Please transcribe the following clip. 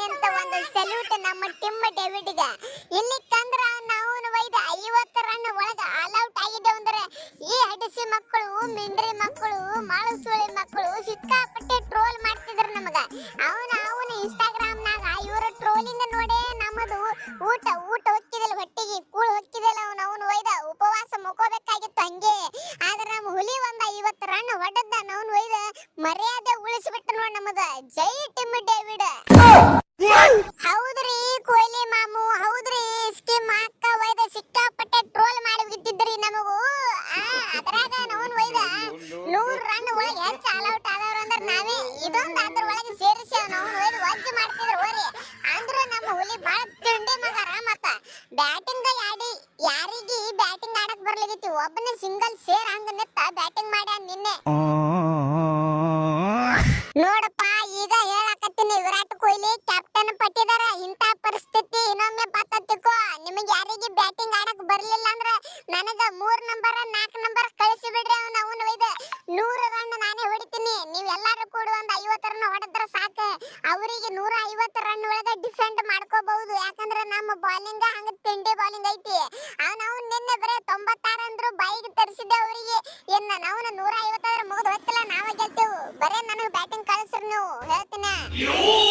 ಒಂದು ಸೆಲ್ಯೂಟ್ ನಮ್ಮ ಟಿಮ್ ಡೇವಿಡ್ಗೆ. ಇಲ್ಲಿ ತಂದ್ರ ನಾವು ಒಯ್ದು ಐವತ್ತು ರನ್ ಒಳಗೆ ಆಲ್ ಔಟ್ ಆಗಿದೆ ಅಂದ್ರೆ ಈ ಹಡಿಸಿ ಮಕ್ಕಳು, ಮಿಂಡ್ರಿ ಮಕ್ಕಳು, ಮಾಳುಸುಳಿ ಮಕ್ಕಳು ಸಿಕ್ಕಾಪಟ್ಟೆ ಟ್ರೋಲ್ ಮಾಡ್ತಿದ್ರು ನಮಗ. ಅವನ ಅವನ ಇನ್ಸ್ಟಾಗ್ರಾಮ್ ನಾಗ ಇವರ ಟ್ರೋಲಿಂಗ್ ನೋಡಿ ನಮ್ಮದು ಊಟ ಊಟ ಹೊಕ್ಕಿದಲ್ಲ ಹೊಟ್ಟಿಗೆ, ಕೂಳು ಹೊಕ್ಕಿದಲ್ಲ ಅವನು ಅವನು ಒಯ್ದ ಉಪವಾಸ ಮುಕ್ಕೋಬೇಕಾಗಿತ್ತು ಹಂಗೆ. ಆದ್ರೆ ನಮ್ಮ ಹುಲಿ ಒಂದ ಐವತ್ತು ರನ್ ಹೊಡೆದ ನಾವು ಒಯ್ದ ಮರ್ಯಾದೆ ಉಳಿಸಿಬಿಟ್ಟ ನೋಡಿ ನಮಗ. Jai Tim David. ಮಗು ಅದ್ರಾಗ ನವನ್ ಒಯ್ದ ನೂರ್ ರನ್ ಒಳಗೆ ಹೆಚ್ಚು ಆಲ್ ಔಟ್ ಆದವ್ರು ನಾವೇ ಇದೊಂದು ಅದ್ರ ಸೇರಿಸಿ ನವನ್ ಒಯ್ದು ವಜ್ ಮಾಡ್ತಿದ್ರು ಹೋರಿ. ನಮ್ಮ ಹುಲಿ ಬಹಳ ತಿಂಡಿ ಮಗರ ಮತ್ತ. ಬ್ಯಾಟಿಂಗ್ ಯಾಡಿ ಯಾರಿಗಿ ಬ್ಯಾಟಿಂಗ್ ಆಡಕ್ ಬರ್ಲಿಗಿತ್ತು ಒಬ್ಬನೇ ಸಿಂಗಲ್ ಸೇರ್ ಹಂಗ ನಿತ್ತ ಬ್ಯಾಟಿಂಗ್ ಮಾಡ್ಯಾನ ನಿನ್ನೆ. ನೋಡಪ್ಪ, ಈಗ ಹೇಳಕತ್ತೀನಿ, ವಿರಾಟ್ ಕೊಹ್ಲಿ ಕ್ಯಾಪ್ಟನ್ ಪಟ್ಟಿದಾರ, ಇಂಥ ಪರಿಸ್ಥಿತಿ ಇನ್ನೊಮ್ಮೆ ಬತ್ತತ್ತಿಕೋ ನಿಮಗೆ ಯಾರಿಗೆ ಬ್ಯಾಟಿಂಗ್ ಮೂರ್ ನಂಬರ್ ನಾಲ್ಕು ನಂಬರ್ ಕಳಿಸಿ ಬಿಡ್ರಿ ಅವ್ನ, ಅವನ ನೂರ ರನ್ ನಾನೇ ಹೊಡಿತೀನಿ. ನೀವ್ ಎಲ್ಲಾರು ಕೂಡ ಒಂದ್ ಐವತ್ತು ರನ್ ಹೊಡೆದ್ರ ಸಾಕು. ಅವರಿಗೆ ನೂರ ಐವತ್ತು ರನ್ ಒಳಗ ಡಿಫೆಂಡ್ ಮಾಡ್ಕೋಬಹುದು. ಯಾಕಂದ್ರೆ ನಮ್ಮ ಬಾಲಿಂಗ್ ಹಂಗ ತಿಂಡಿ ಬಾಲಿಂಗ್ ಐತಿ. ಅವ್ನ, ಅವ್ನ್ ನಿನ್ನೆ ಬರೇ ತೊಂಬತ್ತಾರ ಅಂದ್ರು ಬೈಗ್ ತರಿಸಿದ್ದೆ ಅವರಿಗೆ. ಏನ್ ನಾವು ನೂರ ಐವತ್ತಾದ್ರೆ ಮುಗಿದು ಹೊತ್ತಿಲ್ಲ ನಾವೇ ಗೆಲ್ತೇವು. ಬರೇ ನನಗೆ ಬ್ಯಾಟಿಂಗ್ ಕಳಿಸ್ರಿ ನೀವು. ಹೇಳ್ತೀನಿ.